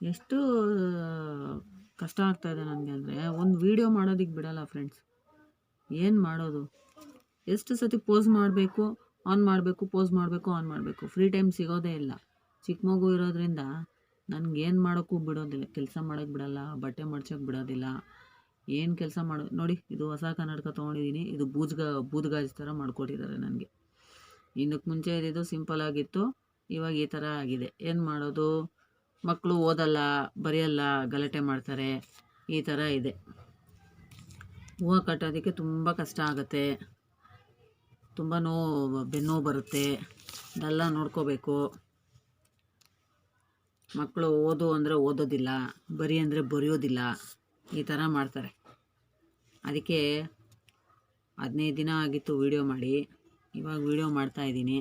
ಎಷ್ಟು, ಕಷ್ಟ ಆಗ್ತಾಯಿದೆ ನನಗೆ ಅಂದರೆ ಒಂದು ವೀಡಿಯೋ ಮಾಡೋದಕ್ಕೆ ಬಿಡಲ್ಲ ಫ್ರೆಂಡ್ಸ್ ಏನು ಮಾಡೋದು? ಎಷ್ಟು ಸತಿ ಪೋಸ್ ಮಾಡಬೇಕು ಆನ್ ಮಾಡಬೇಕು ಪೋಸ್ ಮಾಡಬೇಕು ಆನ್ ಮಾಡಬೇಕು. ಫ್ರೀ ಟೈಮ್ ಸಿಗೋದೇ ಇಲ್ಲ. ಚಿಕ್ಕ ಮಗು ಇರೋದ್ರಿಂದ ಏನು ಮಾಡೋಕ್ಕೂ ಬಿಡೋದಿಲ್ಲ. ಕೆಲಸ ಮಾಡೋಕ್ಕೆ ಬಿಡಲ್ಲ, ಬಟ್ಟೆ ಮಡ್ಚೋಕ್ಕೆ ಬಿಡೋದಿಲ್ಲ. ಏನು ಕೆಲಸ ಮಾಡೋ, ನೋಡಿ, ಇದು ಹೊಸ ಕನ್ನಡಕ ತೊಗೊಂಡಿದ್ದೀನಿ ಇದು ಬೂಜ್ಗ, ಬೂದ್ಗಾಜ್ ಥರ ಮಾಡ್ಕೊಟ್ಟಿದ್ದಾರೆ ನನಗೆ. ಇದಕ್ಕೆ ಮುಂಚೆ ಇದ್ದಿದ್ದು ಸಿಂಪಲ್ ಆಗಿತ್ತು, ಇವಾಗ ಈ ಥರ ಆಗಿದೆ. ಏನು ಮಾಡೋದು? ಮಕ್ಕಳು ಓದಲ್ಲ, ಬರೆಯಲ್ಲ, ಗಲಾಟೆ ಮಾಡ್ತಾರೆ, ಈ ಥರ ಇದೆ. ಹೂವು ಕಟ್ಟೋದಕ್ಕೆ ತುಂಬ ಕಷ್ಟ ಆಗುತ್ತೆ. ತುಂಬ ನೋ ಬೆನ್ನೋವು ಬರುತ್ತೆ. ಅದೆಲ್ಲ ನೋಡ್ಕೋಬೇಕು. ಮಕ್ಕಳು ಓದು ಅಂದರೆ ಓದೋದಿಲ್ಲ, ಬರಿ ಅಂದರೆ ಬರೆಯೋದಿಲ್ಲ, ಈ ಥರ ಮಾಡ್ತಾರೆ. ಅದಕ್ಕೆ ಹದಿನೈದು ದಿನ ಆಗಿತ್ತು ವೀಡಿಯೋ ಮಾಡಿ. ಇವಾಗ ವೀಡಿಯೋ ಮಾಡ್ತಾಯಿದ್ದೀನಿ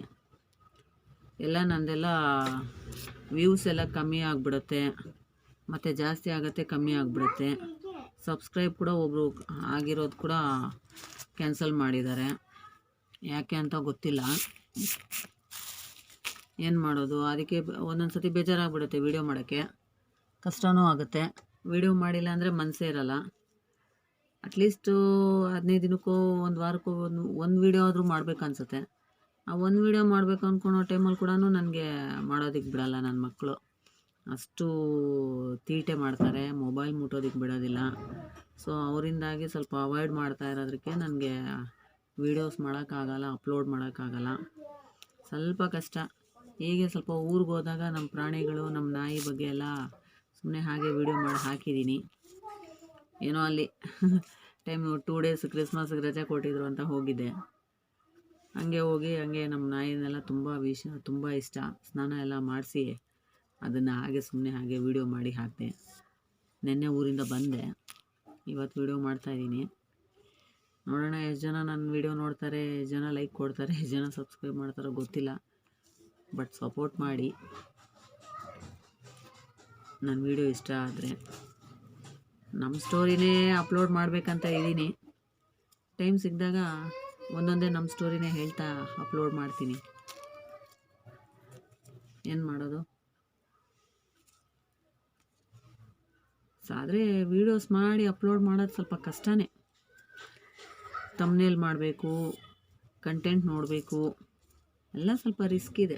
ಎಲ್ಲ ನಂದೆಲ್ಲ ವ್ಯೂಸ್ ಎಲ್ಲ ಕಮ್ಮಿ ಆಗಿಬಿಡುತ್ತೆ. ಮತ್ತು ಜಾಸ್ತಿ ಆಗುತ್ತೆ, ಕಮ್ಮಿ ಆಗಿಬಿಡುತ್ತೆ. ಸಬ್ಸ್ಕ್ರೈಬ್ ಕೂಡ ಒಬ್ಬರು ಆಗಿರೋದು ಕೂಡ ಕ್ಯಾನ್ಸಲ್ ಮಾಡಿದ್ದಾರೆ. ಯಾಕೆ ಅಂತ ಗೊತ್ತಿಲ್ಲ. ಏನು ಮಾಡೋದು? ಅದಕ್ಕೆ ಒಂದೊಂದು ಸತಿ ಬೇಜಾರಾಗ್ಬಿಡುತ್ತೆ ವೀಡಿಯೋ ಮಾಡೋಕ್ಕೆ. ಕಷ್ಟವೂ ಆಗುತ್ತೆ. ವೀಡಿಯೋ ಮಾಡಿಲ್ಲ ಅಂದರೆ ಮನಸ್ಸೇ ಇರಲ್ಲ. ಅಟ್ಲೀಸ್ಟು ಹದಿನೈದು ದಿನಕ್ಕೂ, ಒಂದು ವಾರಕ್ಕೂ, ಒಂದು ಒಂದು ವೀಡಿಯೋ ಆದರೂ ಮಾಡ್ಬೇಕು ಅನ್ಸುತ್ತೆ. ಆ ಒಂದು ವೀಡಿಯೋ ಮಾಡಬೇಕು ಅಂದ್ಕೊಳೋ ಟೈಮಲ್ಲಿ ಕೂಡ ನನಗೆ ಮಾಡೋದಕ್ಕೆ ಬಿಡಲ್ಲ ನನ್ನ ಮಕ್ಕಳು ಅಷ್ಟು ತೀಟೆ ಮಾಡ್ತಾರೆ ಮೊಬೈಲ್ ಮುಟ್ಟೋದಕ್ಕೆ ಬಿಡೋದಿಲ್ಲ. ಸೊ ಅವರಿಂದಾಗಿ ಸ್ವಲ್ಪ ಅವಾಯ್ಡ್ ಮಾಡ್ತಾ ಇರೋದಕ್ಕೆ ನನಗೆ ವೀಡಿಯೋಸ್ ಮಾಡೋಕ್ಕಾಗಲ್ಲ ಅಪ್ಲೋಡ್ ಮಾಡೋಕ್ಕಾಗಲ್ಲ. ಸ್ವಲ್ಪ ಕಷ್ಟ. ಹೀಗೆ ಸ್ವಲ್ಪ ಊರಿಗೆ ಹೋದಾಗ ನಮ್ಮ ಪ್ರಾಣಿಗಳು ನಮ್ಮ ನಾಯಿ ಬಗ್ಗೆ ಎಲ್ಲ ಸುಮ್ಮನೆ ಹಾಗೆ ವೀಡಿಯೋ ಮಾಡಿ ಹಾಕಿದ್ದೀನಿ ಏನೋ ಅಲ್ಲಿ ಟೈಮು ಟೂ ಡೇಸ್ ಕ್ರಿಸ್ಮಸ್ಗೆ ರಜೆ ಕೊಟ್ಟಿದ್ರು ಅಂತ ಹೋಗಿದ್ದೆ. ಹಂಗೆ ಹೋಗಿ ಹಂಗೆ ನಮ್ಮ ನಾಯಿನೆಲ್ಲ ತುಂಬ ವಿಷ, ತುಂಬ ಇಷ್ಟ. ಸ್ನಾನ ಎಲ್ಲ ಮಾಡಿಸಿ ಅದನ್ನು ಹಾಗೆ ಸುಮ್ಮನೆ ಹಾಗೆ ವೀಡಿಯೋ ಮಾಡಿ ಹಾಕಿದೆ. ನಿನ್ನೆ ಊರಿಂದ ಬಂದೆ. ಇವತ್ತು ವೀಡಿಯೋ ಮಾಡ್ತಾಯಿದ್ದೀನಿ ನೋಡೋಣ, ಎಷ್ಟು ಜನ ನನ್ನ ವೀಡಿಯೋ ನೋಡ್ತಾರೆ, ಎಷ್ಟು ಜನ ಲೈಕ್ ಕೊಡ್ತಾರೆ, ಎಷ್ಟು ಜನ ಸಬ್ಸ್ಕ್ರೈಬ್ ಮಾಡ್ತಾರೋ ಗೊತ್ತಿಲ್ಲ. ಬಟ್ ಸಪೋರ್ಟ್ ಮಾಡಿ. ನನ್ನ ವೀಡಿಯೋ ಇಷ್ಟ ಆದರೆ. ನಮ್ಮ ಸ್ಟೋರಿನೇ ಅಪ್ಲೋಡ್ ಮಾಡಬೇಕಂತ ಇದ್ದೀನಿ. ಟೈಮ್ ಸಿಕ್ಕಿದಾಗ ಒಂದೊಂದೇ ನಮ್ಮ ಸ್ಟೋರಿನೇ ಹೇಳ್ತಾ ಅಪ್ಲೋಡ್ ಮಾಡ್ತೀನಿ. ಏನು ಮಾಡೋದು? ಆದರೆ ವೀಡಿಯೋಸ್ ಮಾಡಿ ಅಪ್ಲೋಡ್ ಮಾಡೋದು ಸ್ವಲ್ಪ ಕಷ್ಟನೇ. ತಮ್ನೇಲ್ ಮಾಡಬೇಕು ಕಂಟೆಂಟ್ ನೋಡಬೇಕು, ಎಲ್ಲ ಸ್ವಲ್ಪ ರಿಸ್ಕ್ ಇದೆ.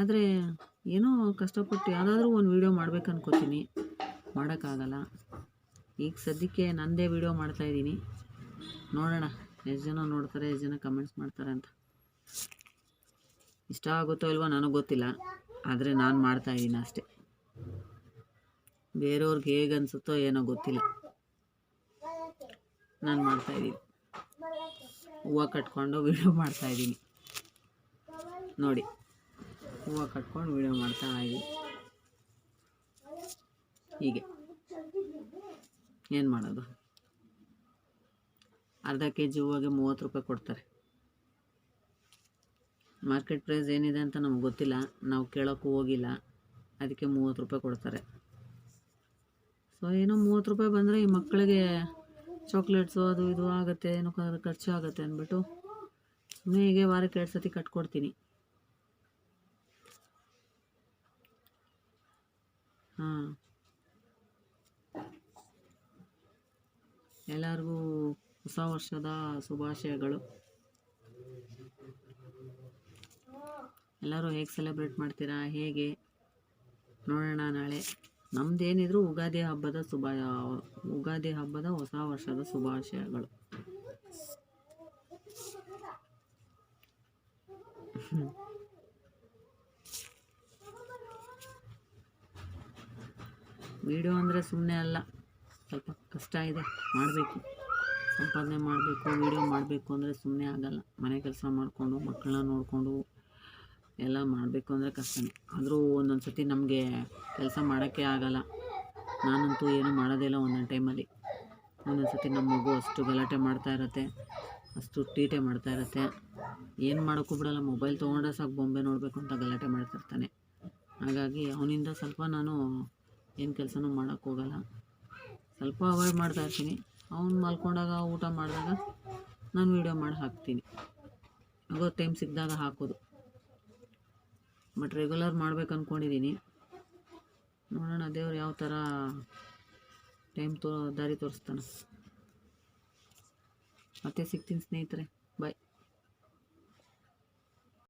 ಆದರೆ ಏನೋ ಕಷ್ಟಪಟ್ಟು ಯಾವುದಾದ್ರೂ ಒಂದು ವೀಡಿಯೋ ಮಾಡ್ಬೇಕು ಅನ್ಕೋತೀನಿ ಮಾಡೋಕ್ಕಾಗಲ್ಲ. ಈಗ ಸದ್ಯಕ್ಕೆ ನನ್ನದೇ ವೀಡಿಯೋ ಮಾಡ್ತಾಯಿದ್ದೀನಿ ನೋಡೋಣ. ಎಷ್ಟು ಜನ ನೋಡ್ತಾರೆ, ಎಷ್ಟು ಜನ ಕಮೆಂಟ್ಸ್ ಮಾಡ್ತಾರೆ ಅಂತ. ಇಷ್ಟ ಆಗುತ್ತೋ ಇಲ್ವೋ ನನಗೆ ಗೊತ್ತಿಲ್ಲ, ಆದರೆ ನಾನು ಮಾಡ್ತಾ ಇದ್ದೀನಿ ಅಷ್ಟೇ. ಬೇರೆಯವ್ರಿಗೆ ಹೇಗೆ ಅನಿಸುತ್ತೋ ಏನೋ ಗೊತ್ತಿಲ್ಲ. ನಾನು ಮಾಡ್ತಾಯಿದ್ದೀನಿ ಹೂವು ಕಟ್ಕೊಂಡು ವೀಡಿಯೋ ಮಾಡ್ತಾಯಿದ್ದೀನಿ ನೋಡಿ, ಹೂವು ಕಟ್ಕೊಂಡು ವೀಡಿಯೋ ಮಾಡ್ತಾ ಇದ್ದೀನಿ ಹೀಗೆ. ಏನು ಮಾಡೋದು? ಅರ್ಧ ಕೆ ಜಿ ಹೂವಿಗೆ ಮೂವತ್ತು ರೂಪಾಯಿ ಕೊಡ್ತಾರೆ. ಮಾರ್ಕೆಟ್ ಪ್ರೈಸ್ ಏನಿದೆ ಅಂತ ನಮ್ಗೆ ಗೊತ್ತಿಲ್ಲ. ನಾವು ಕೇಳೋಕ್ಕೂ ಹೋಗಿಲ್ಲ. ಅದಕ್ಕೆ ಮೂವತ್ತು ರೂಪಾಯಿ ಕೊಡ್ತಾರೆ. ಸೊ ಏನೋ ಮೂವತ್ತು ರೂಪಾಯಿ ಬಂದರೆ ಈ ಮಕ್ಕಳಿಗೆ ಚಾಕ್ಲೇಟ್ಸು ಅದು ಇದು ಆಗುತ್ತೆ, ಏನೋ ಖರ್ಚು ಆಗುತ್ತೆ ಅಂದ್ಬಿಟ್ಟು ಸುಮ್ಮನೆ ಹೀಗೆ ವಾರಕ್ಕೆ ಎರಡು ಸತಿ ಕಟ್ಕೊಡ್ತೀನಿ. ಹಾಂ. ಎಲ್ಲರಿಗೂ ಹೊಸ ವರ್ಷದ ಶುಭಾಶಯಗಳು. ಎಲ್ಲರೂ ಹೇಗೆ ಸೆಲೆಬ್ರೇಟ್ ಮಾಡ್ತೀರಾ? ಹೇಗೆ? ನೋಡೋಣ ನಾಳೆ. ನಮ್ದೇನಿದ್ರು ಉಗಾದಿ ಹಬ್ಬದ ಶುಭ, ಉಗಾದಿ ಹಬ್ಬದ ಹೊಸ ವರ್ಷದ ಶುಭಾಶಯಗಳು. ವಿಡಿಯೋ ಅಂದರೆ ಸುಮ್ಮನೆ ಅಲ್ಲ. ಸ್ವಲ್ಪ ಕಷ್ಟ ಇದೆ. ಮಾಡಬೇಕು. ಸಂಪಾದನೆ ಮಾಡಬೇಕು ವೀಡಿಯೋ ಮಾಡಬೇಕು ಅಂದರೆ ಸುಮ್ಮನೆ ಆಗಲ್ಲ. ಮನೆ ಕೆಲಸ ಮಾಡಿಕೊಂಡು, ಮಕ್ಕಳನ್ನ ನೋಡಿಕೊಂಡು ಎಲ್ಲ ಮಾಡಬೇಕು ಅಂದರೆ ಕಷ್ಟನೇ. ಆದರೂ ಒಂದೊಂದು ಸರ್ತಿ ನಮಗೆ ಕೆಲಸ ಮಾಡೋಕ್ಕೆ ಆಗಲ್ಲ. ನಾನಂತೂ ಏನೂ ಮಾಡೋದಿಲ್ಲ ಒಂದೊಂದು ಟೈಮಲ್ಲಿ ಒಂದೊಂದು ಸತಿ ನಮ್ಮ ಮಗು ಅಷ್ಟು ಗಲಾಟೆ ಮಾಡ್ತಾ ಇರುತ್ತೆ, ಅಷ್ಟು ಟೀಟೆ ಮಾಡ್ತಾ ಇರುತ್ತೆ. ಏನು ಮಾಡೋಕ್ಕೂ ಬಿಡಲ್ಲ ಮೊಬೈಲ್ ತೊಗೊಂಡ್ರೆ ಸಾಕು, ಬೊಂಬೆ ನೋಡಬೇಕು ಅಂತ ಗಲಾಟೆ ಮಾಡ್ತಿರ್ತಾನೆ ಹಾಗಾಗಿ ಅವನಿಂದ ಸ್ವಲ್ಪ ನಾನು ಏನು ಕೆಲಸನೂ ಮಾಡೋಕ್ಕೋಗಲ್ಲ ಸ್ವಲ್ಪ ಅವಾಯ್ಡ್ ಮಾಡ್ತಾ ಇರ್ತೀನಿ. ಅವ್ನು ಮಲ್ಕೊಂಡಾಗ ಊಟ ಮಾಡಿದಾಗ ನಾನು ವೀಡಿಯೋ ಮಾಡಿ ಹಾಕ್ತೀನಿ. ಆಗೋ ಟೈಮ್ ಸಿಕ್ಕಿದಾಗ ಹಾಕೋದು. ಬಟ್ ರೆಗ್ಯುಲರ್ ಮಾಡ್ಬೇಕು ಅಂದ್ಕೊಂಡಿದ್ದೀನಿ ನೋಡೋಣ ದೇವ್ರು ಯಾವ ಥರ ಟೈಮ್ ತೋ, ದಾರಿ ತೋರಿಸ್ತಾನೆ. ಮತ್ತೆ ಸಿಗ್ತೀನಿ ಸ್ನೇಹಿತರೆ.